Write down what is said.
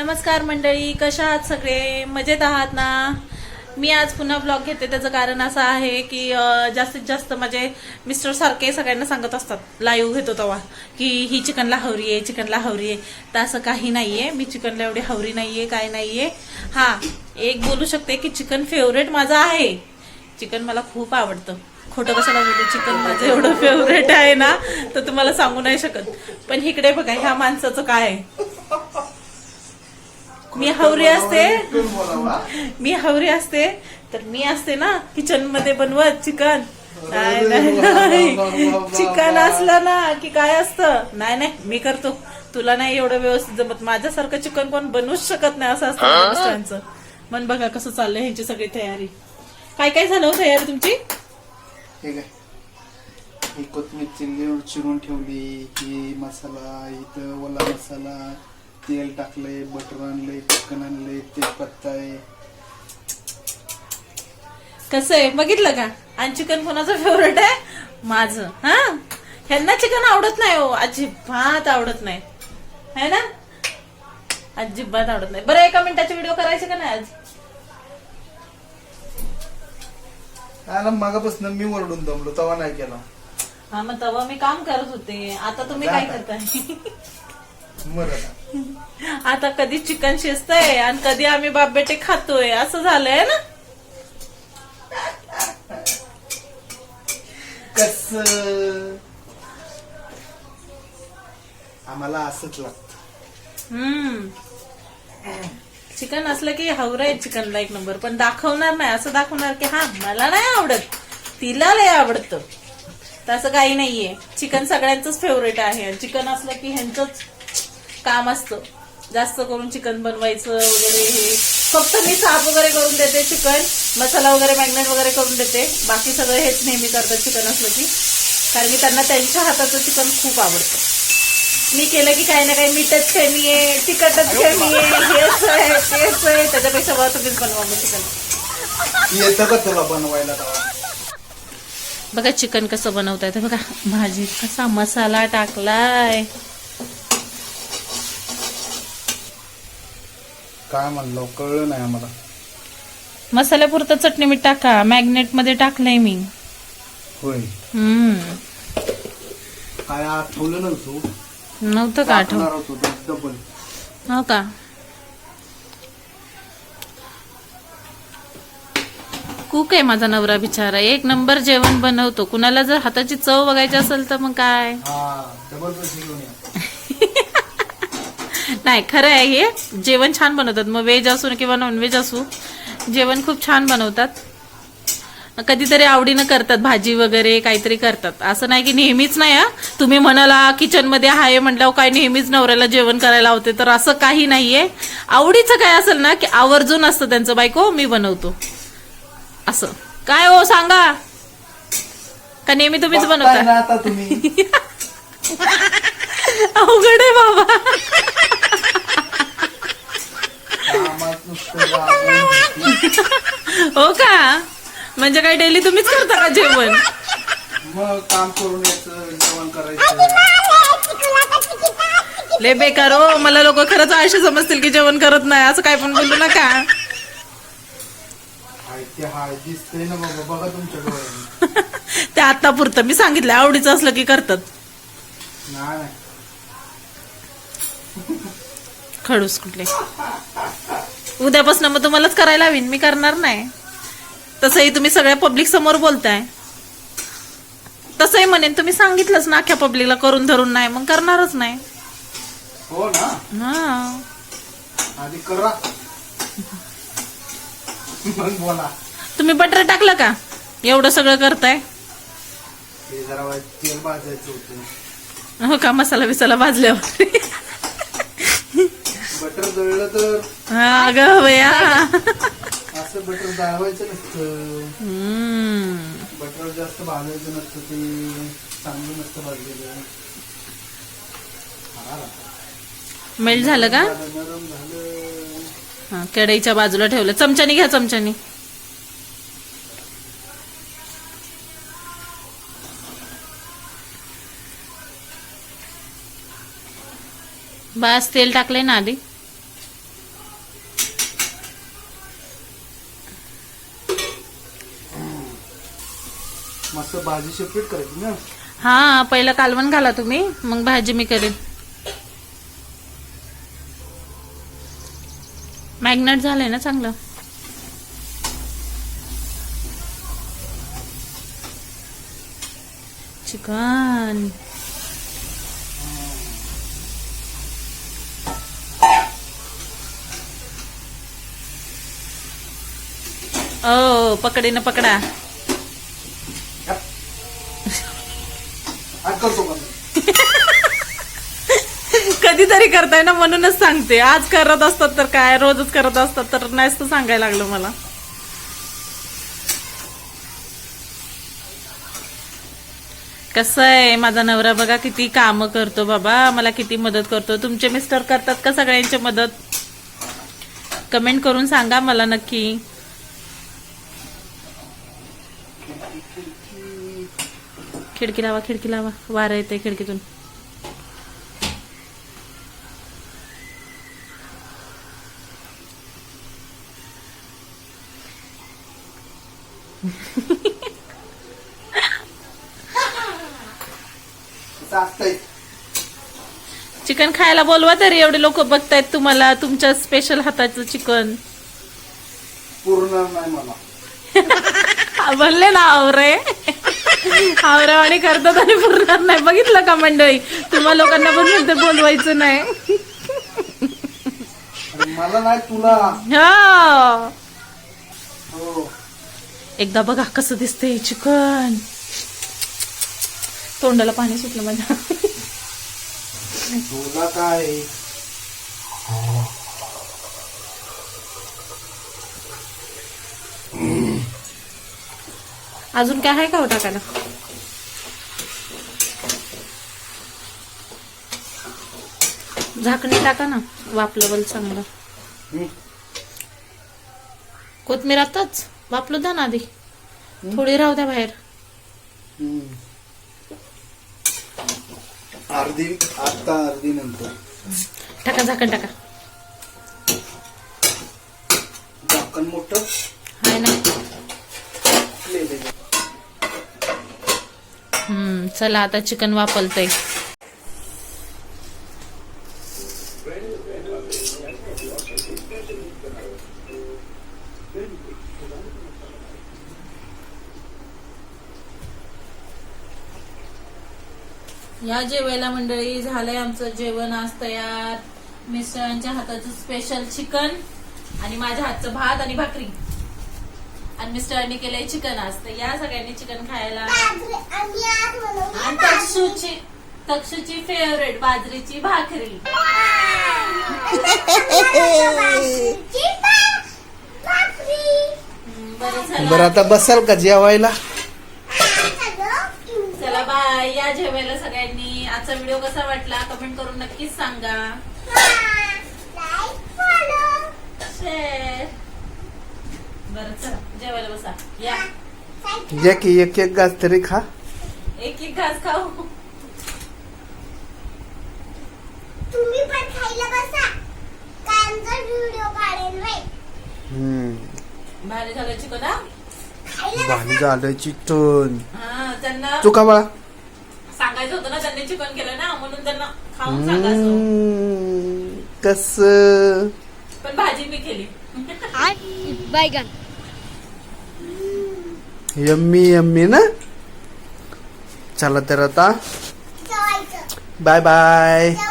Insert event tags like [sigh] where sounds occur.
नमस्कार मंडळी कशा आहात सगळे? मजेत आहात ना? मी आज पुन्हा ब्लॉग घेते. त्याचं कारण असं आहे की जास्तीत जास्त म्हणजे माझे मिस्टर सारखे सगळ्यांना सांगत असतात. लाईव्ह घेतो तेव्हा की ही चिकनला हवरी आहे चिकनला हवरी आहे. तर असं काही नाही आहे मी चिकनला एवढी हवरी आहे काय नाही आहे हां एक बोलू शकते की चिकन फेवरेट माझं आहे. चिकन मला खूप आवडतं. खोटं कशाला बोलू? चिकन माझं एवढं फेवरेट आहे ना तर तुम्हाला सांगू नाही शकत. पण इकडे बघा ह्या माणसाचं काय आहे? मी हवरी असते. [laughs] मी हवरी असते. तर मी असते ना किचनमध्ये बनवत चिकन. नाही नाही चिकन असलं ना की काय असतं? नाही नाही मी करतो. तुला नाही एवढं व्यवस्थित जमत. माझ्यासारखं चिकन कोण बनवूच शकत नाही असं असतं मिस्टरांचं. मन बघा कसं चाललंय ह्यांची सगळी तयारी. काय काय झालं हो तयारी तुमची? हे काय? ही कोथिंबीर चिरली चिरून ठेवली ही मसाला इथं ओला मसाला तेल टाकलंय बटर आणलंय चिकन आणलंय तेजपत्ता आहे. कसं आहे? बघितलं का? आणि चिकन कोणाचं फेवरेट आहे? माझं. हा? ह्यांना चिकन आवडत नाही हो. अजिबात आवडत नाही. है ना? अजिबात आवडत नाही. बरं एका मिनिटाचे व्हिडिओ करायचे का नाही आज? मागापासून मी ओरडून दमलो तवा नाही केला. हा मग तेव्हा मी काम करत होते. आता तुम्ही काय करताय? [laughs] मरत आता कधी चिकन शिजतंय आणि कधी आम्ही बाप बेटे खातोय असं झालंय ना? कस? आम्हाला असंच लागत. हम्म. चिकन असलं की हवरं आहे चिकनला एक नंबर पण दाखवणार नाही असं दाखवणार की हा मला नाही आवडत. तिला लय आवडतं. तसं काही नाहीये. चिकन सगळ्यांचंच फेवरेट आहे. चिकन असलं की ह्यांचंच काम असतं. जास्त करून चिकन बनवायचं वगैरे हे. फक्त मी साफ वगैरे करून देते चिकन मसाला वगैरे मॅग्नेट वगैरे करून देते. बाकी सगळं हेच नेहमी करतात चिकन असलं की. कारण की त्यांना त्यांच्या हाताचं चिकन खूप आवडतं. मी केलं की काही ना काही मीठच कमी आहे तिखटच कमी आहे हेच आहे तेच आहे. त्याच्यापेक्षा बरं तुम्हीच बनवा मग चिकन. येतं का तुला बनवायला बघा चिकन कसं बनवता येतं बघा. भाजीत कसा मसाला टाकलाय. काय म्हणलो कळलं नाही आम्हाला. मसाल्यापुरतं चटणी मीठ टाका मॅग्नेटमध्ये टाकलंय मी. होय. हम्म. काय आठवलं नव्हतं नव्हतं का आठव टाकणार होतो डबल हो का? कुक आहे माझा नवरा बिचारा. एक नंबर जेवण बनवतो. कुणाला जर हाताची चव बघायची असेल तर मग काय? हा घेऊन या. नाही खरं आहे हे. जेवण छान बनवतात. मग व्हेज असू किंवा नॉनव्हेज असू जेवण खूप छान बनवतात. कधीतरी आवडीनं करतात भाजी वगैरे काहीतरी करतात. असं नाही की नेहमीच नाही हा. तुम्ही म्हणाला किचनमध्ये आहे म्हटल्यावर काय नेहमीच नवऱ्याला जेवण करायला होते तर असं काही नाहीये. आवडीचं काय असेल ना की आवर्जून असतं त्यांचं बायको मी बनवतो. असं. काय हो सांगा. का नेहमी तुम्हीच बनवता? [laughs] अवघड आहे बाबा कामात नुसतं राबून हो का म्हणजे काय डेली तुम्हीच करता का जेवण? मग काम करून यायचं जेवण करायचं. ले बेकार हो मला लोक खरंच आयुष्य समजतील की जेवण करत नाही असं काय पण बोलू नका. ना बाबा बघा तुमच्या डोळ्याने. [laughs] ते आता पुरतं. मी सांगितलं आवडीचं असलं की करतात. नाही नाही. खडूस कुठले? उद्यापासून मग तुम्हालाच करायला हवीन. मी करणार नाही. तसंही तुम्ही सगळ्या पब्लिक समोर बोलताय. तसंही म्हणेन तुम्ही सांगितलंच ना अख्ख्या पब्लिकला करून धरून नाही मग करणारच नाही. हो ना? हा. आधी करा. मग बोला. तुम्ही बटर टाकलं का? एवढं सगळं करताय? ते जरा वाईट तेल भाजायचं होतं. हो का? मसाला बिसाला भाजल्यावर. [laughs] बटर जळलं तर? हा ग बया [laughs] असं बटर जाळवायचं नसतं. बटर जास्त भाजायचं नसतं ते चांगलं नसतं भाजलेलं. मेल्ट झालं का? नरम झालं. हा कढईच्या बाजूला ठेवलं. चमच्यानी घ्या चमच्यानी. बस तेल टाकलंय ना आधी. असं भाजी सेपरेट करायची ना? हा पहिलं कालवण घाला तुम्ही मग भाजी मी करेन. मॅग्नेट झालंय ना चांगलं? चिकन. ओ पकडे ना पकडा. तरी करताय ना म्हणूनच सांगते. आज करत असतात तर काय रोजच करत असतात तर नाहीच तर सांगायला लागलं मला. कसं आहे माझा नवरा बघा किती काम करतो बाबा मला किती मदत करतो. तुमचे मिस्टर करतात का सगळ्यांची मदत? कमेंट करून सांगा मला नक्की. खिडकी लावा खिडकी लावा. वारा येते खिडकीतून. असतंय. चिकन खायला बोलवा तरी एवढे लोक बघतायत तुम्हाला तुमच्या स्पेशल हाताचं चिकन. पूर्ण नाही मला. [laughs] म्हणले ना आवरे. आवरे आणि करतात आणि पुरणार नाही. बघितलं का मंडळी? तुम्हा लोकांना पण म्हणते बोलवायचं नाही. अरे मला नाही तुला. हा. हो. एकदा बघा कसं दिसतंय चिकन. तोंडाला पाणी सुटलं माझ्या. तुला काय? अजून काय आहे का हो टाकायला? झाकणी टाका ना वापलं बल चांगलं. कोथमीर आताच वापलो द्या ना आधी. थोडी राहू द्या बाहेर. अर्धी आता अर्धी नंतर. टाका झाकण टाका. झाकण मोठं. हाय ना. हम्म चला आता चिकन वापरतय. या जेवायला मंडळी झालंय आमचं जेवण आज तयार. मिस्टरांच्या हाताचं स्पेशल चिकन आणि माझ्या हातचं भात आणि भाकरी. आणि मिस्टरांनी केलंय चिकन आज. तर या सगळ्यांनी चिकन खायला. आणि तक्षूची तक्षूची फेवरेट बाजरीची भाकरी. [laughs] बरं बरं चला आता बसाल का जेवायला? चला बाय या जेवायला सगळ्यांनी. आजचा व्हिडिओ कसा वाटला? कमेंट करून नक्कीच सांगा. शेअर बरं चला. जेवायला बसा. या. जे की एक एक गाज तरी खा. एक एक घास खाऊ. तुम्ही पण खायला बसा. कांचा व्हिडिओ काढेल बाई हम्म. भारी झालं चिकन हा खायला भारी झालं चिकन त्यांना चुका बाळा सांगायचं होतं ना त्यांनी चिकन केलं ना म्हणून त्यांना खाऊन सांगायचं कस पण भाजी मी केली बैगन यम्मी यम्मी ना चला तर आता जेवायचं बाय बाय जेवायचं